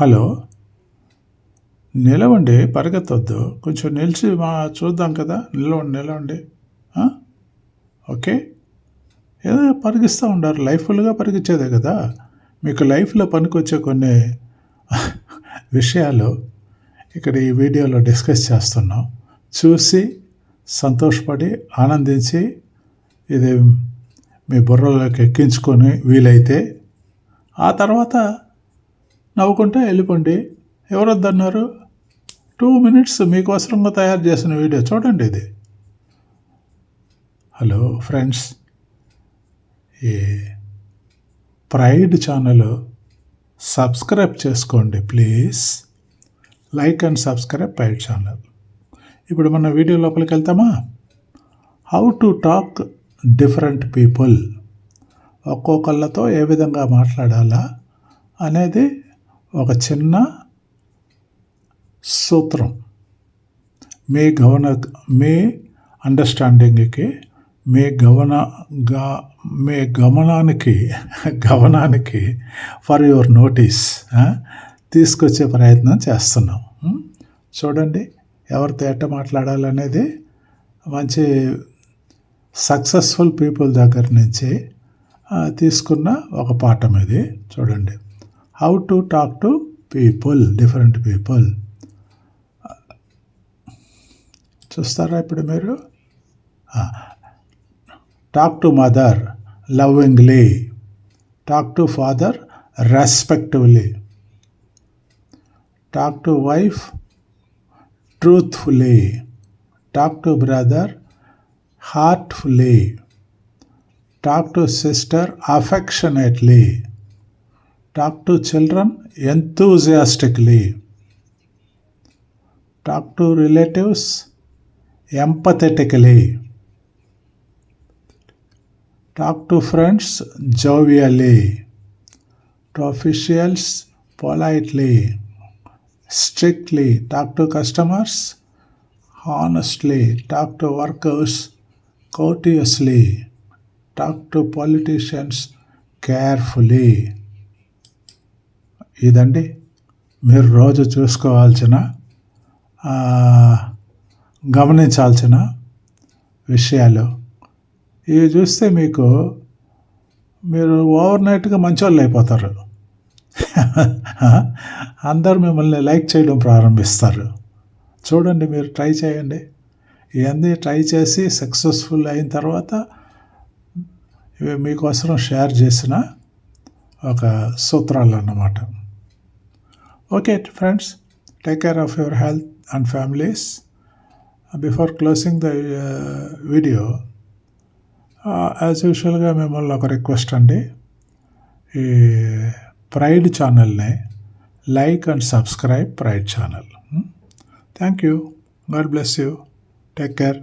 Hello. నిలవండి పరిగెత్తొద్దు. కొంచెం నిలిచి మా చూద్దాం కదా. నిలవండి నిలవండి. ఓకే. ఏదో పరిగిస్తూ ఉండారు. లైఫ్ ఫుల్గా పరిగించేదే కదా. మీకు లైఫ్లో పనికొచ్చే కొన్ని విషయాలు ఇక్కడ ఈ వీడియోలో డిస్కస్ చేస్తున్నాం. చూసి సంతోషపడి ఆనందించి ఇది మీ బుర్రలోకి ఎక్కించుకొని వీలైతే ఆ తర్వాత నవ్వుకుంటే వెళ్ళిపోండి. ఎవరు వద్దన్నారు టూ మినిట్స్ మీకోసరంగా తయారు చేసిన వీడియో చూడండి ఇది. హలో ఫ్రెండ్స్ ఈ ప్రైడ్ ఛానల్ సబ్స్క్రైబ్ చేసుకోండి please like and subscribe pride channel ఇప్పుడు మన వీడియో లోపలికి వెళ్తామా? How to talk different people ఒక్కొక్కళ్ళతో ఏ విధంగా మాట్లాడాలా అనేది ఒక చిన్న సూత్రం. మీ గవన మీ అండర్స్టాండింగ్కి మీ గవన గా మీ గమనానికి గమనానికి ఫర్ యువర్ నోటీస్ తీసుకొచ్చే ప్రయత్నం చేస్తున్నాం. చూడండి ఎవరితో ఎట్ట మాట్లాడాలనేది మంచి సక్సెస్ఫుల్ పీపుల్ దగ్గర నుంచి తీసుకున్న ఒక పాఠం ఇది. చూడండి. How to talk to people different people చూస్తారా ఇప్పుడు మీరు? Talk to mother lovingly talk to father respectively talk to wife truthfully talk to brother heartfully talk to sister affectionately Talk to children enthusiastically. Talk to relatives empathetically. Talk to friends jovially. To officials politely. Strictly. Talk to customers honestly. Talk to workers courteously. Talk to politicians carefully. ఇదండి. మీరు రోజు చూసుకోవాల్సిన గమనించాల్సిన విషయాలు. ఇవి చూస్తే మీకు మీరు ఓవర్ నైట్గా మంచోళ్ళు అయిపోతారు. అందరు మిమ్మల్ని లైక్ చేయడం ప్రారంభిస్తారు. చూడండి మీరు ట్రై చేయండి. ఇవన్నీ ట్రై చేసి సక్సెస్ఫుల్ అయిన తర్వాత ఇవి మీకోసం షేర్ చేసిన ఒక సూత్రాలు అన్నమాట okay friends take care of your health and families before closing the video as యూజువల్గా మిమ్మల్ని ఒక రిక్వెస్ట్ అండి. ఈ ప్రైడ్ ఛానల్ని like and subscribe pride channel thank you God bless you take care